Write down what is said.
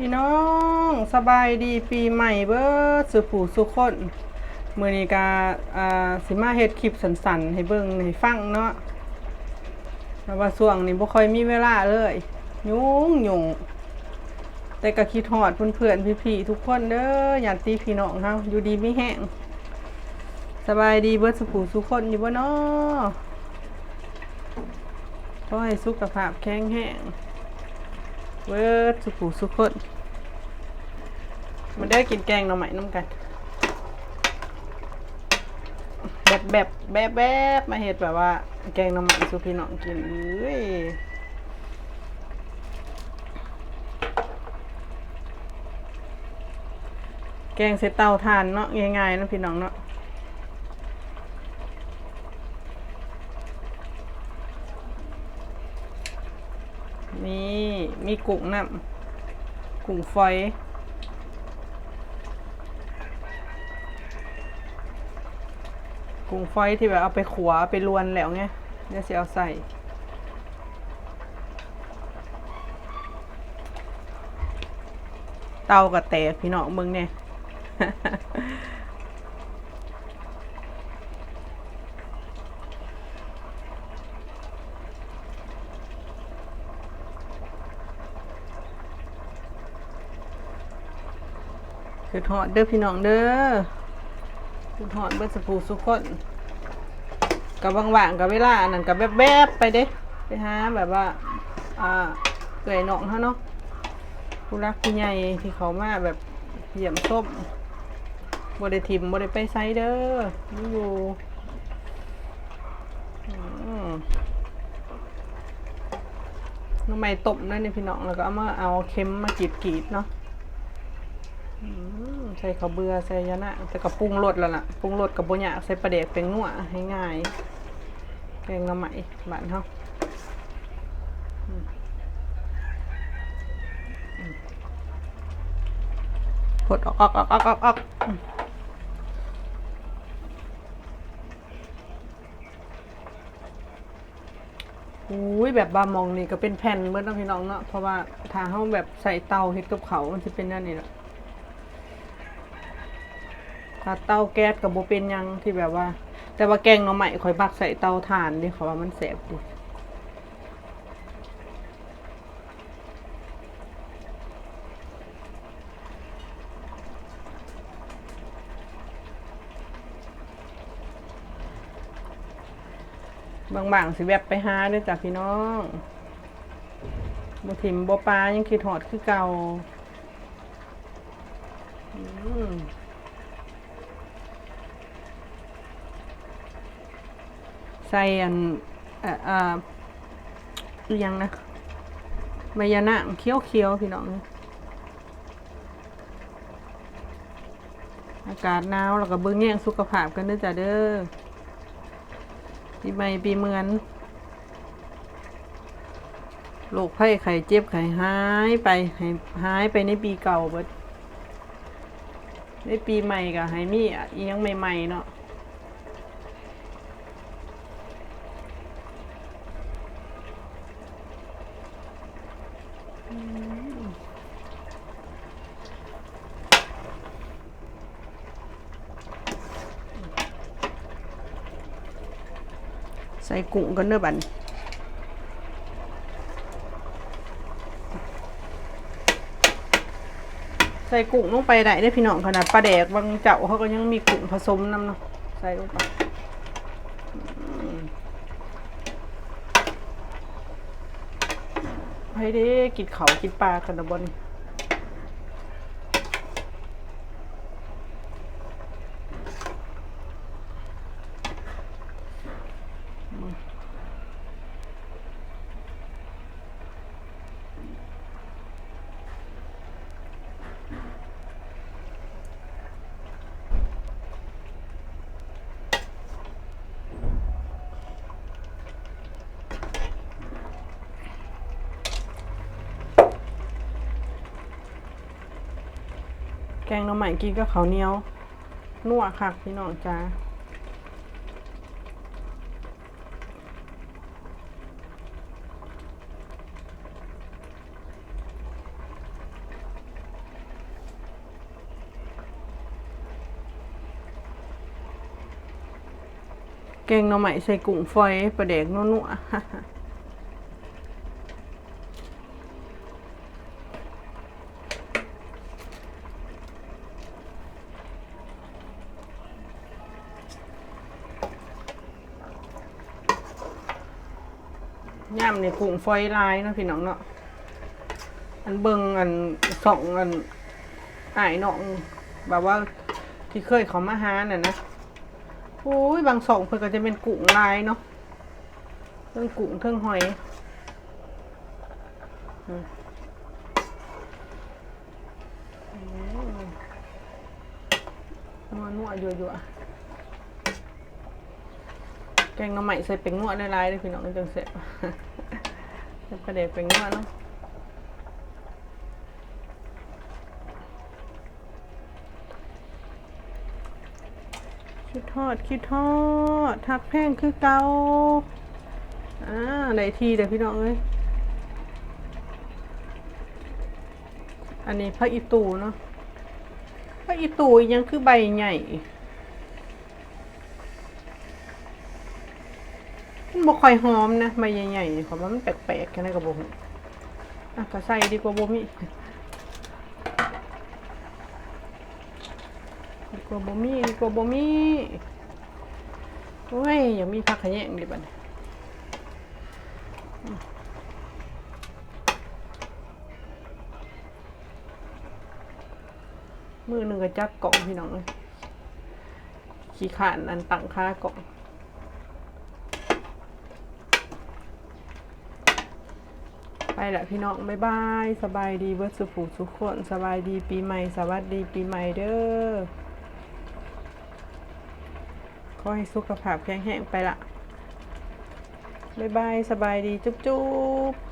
พี่น้องสบายดีปีใหม่เบิดสุผูสุคนเมื้อนี้ก็อ่าสิมาเฮ็ดคลิปสั้นๆ ให้เบิ่งให้ฟังเนาะแต่ว่าช่วงนี้บ่ค่อยมีเวลาเลยยุ่งยุ่งแต่ก็คิดฮอดเพื่อนๆพี่ๆทุกคนเด้อญาติพี่น้องเฮาอยู่ดีมีแห้งสบายดีเบิดสุผูสุคนอยู่บ่เนาะขอให้สุขภาพแข็งแรง เวิร์ดสุขุสุขคนมาได้กินแกงหน่อไม้น้ำกัน แบบแบบแบบแบบมาเห็ดแบบว่า แกงหน่อไม้สุพี่น้องกินเอ้ยแกงเสร็จเตาทานเนาะง่ายๆนะพี่น้องเนาะนี่ มีกุ้งน้ำกุ้งฝอยกุ้งฝอยที่แบบเอาไปขัวไปลวนแล้วไงเดี๋ยวสิเอาใส่เตากระแตกพี่น้องมึงเนี่ย คือทอดเด้อพี่น้องเด้อคือทอดเบิดสปูสุกคนกับว่างๆกับเวลาอันนั้นกับแวบๆไปเด้ไปหาแบบว่าอ่าเกยหนองเขาเนาะผู้รักผู้ใหญ่ที่เขามาแบบเยี่ยมส้มบริทิมบริไปไซเดอร์นี่อยู่อืมน้ำไม่ต้มนั่นนี่พี่น้องแล้วก็เอามาเอาเค็มมากรีดๆเนาะ อืมใส่ข้าวเบื่อใส่ยานะแต่ก็ปรุงรสแล้วล่ะปรุงรสกับบุญยากใส่ปลาเด็กเป็นนัวให้ง่ายแกงหน่อไม้บ้านเฮาอืมอืมพดออกออกออกออกออกออกอุ้ยแบบบามองนี่ก็เป็นแผ่นเมื่อน้องพี่น้องเนาะเพราะว่าถ้าเฮาแบบใส่เตาเฮ็ดกับเขามันจะเป็นนั่นนี่แหละ ถ้าเตาแก๊สกับโบเป็นยังที่แบบว่า แต่ว่าแกงหน่อไม้ข่อยมักใส่เตาถ่านดิเขาว่ามันแสบดิบางๆสิแวบไปหาด้วยจ้ะพี่น้องบ่ถิ่มบ่ปลายังคิดหอดคือเก่า อืม ใส่อันเอ่ออ่าอยังนะใบยะนาเคี้ยวเคี้ยวพี่น้องอากาศหนาวแล้วก็เบิ่งแย่งสุขภาพกันเด้อจ้ะเด้อปีใหม่ปีเมือนโรคภัยไข้เจ็บไข้หายไปให้หายไปในปีเก่าเบิดในปีใหม่ก็ให้มีอียังใหม่ ๆ เนาะ ใส่กุ้งกันเด้อบัดนใส่กุ้งลงไปได้ได้พี่น้องขนาดปลาแดกบางเจ้าเขาก็ยังมีกุ้งผสมน้ำเนาะใส่ลงไปให้ได้กินเขากินปลากันนะบน แกงหน่อไม้กินกับข้าวเหนียวนัวค่ะพี่น้องจ้าแกงหน่อไม้ใส่กุ้งฝอยประเด็กนัวๆ ย่ำเนี่ยกุ้งฝอยลายเนาะพี่น้องเนาะอันเบิงอันสองอันอายน้องแบบว่าที่เคยเขามาหาน่ะนะโอ้ยบางสองเพิ่นก็จะเป็นกุ้งลายเนาะเทิงกุ้งเทิงหอยอืมนัวนัวยัวยัวๆ แกงหน้ำใหม่ใส่เป็งนัวได้ลายเลยพี่น้องจังเสียเป็นประเด็นเป็งนัวเนาะคิดทอดคิดทอดทักแพงคือเกาอ่าไหนทีเดี๋ยวพี่น้องเอ้ยอันนี้พระอีตูเนาะพระอีตูยังคือใบใหญ่มัน บ่ค่อยหอมนะใบใหญ่ๆขอว่ามันแปลกๆแค่นั้นกับบ่อะก็ใส่ดีกว่าบ่มีดีกว่าบ่มีดีกว่าบ่มีโอ้ยอย่ามีผักขะแยงดิบัดนี้อืมมือหนึ่งก็จักกล่องพี่น้องเลยขี้ขานอันตั้งค่ากล่อง ไปละพี่น้องบ๊ายบายสบายดีเบิร์ดสุผูทุกคนสบายดีปีใหม่สวัสดีปีใหม่เด้อขอให้สุขภาพแข็งแรงไปละบ๊ายบายสบายดีจุ๊บจุ๊บ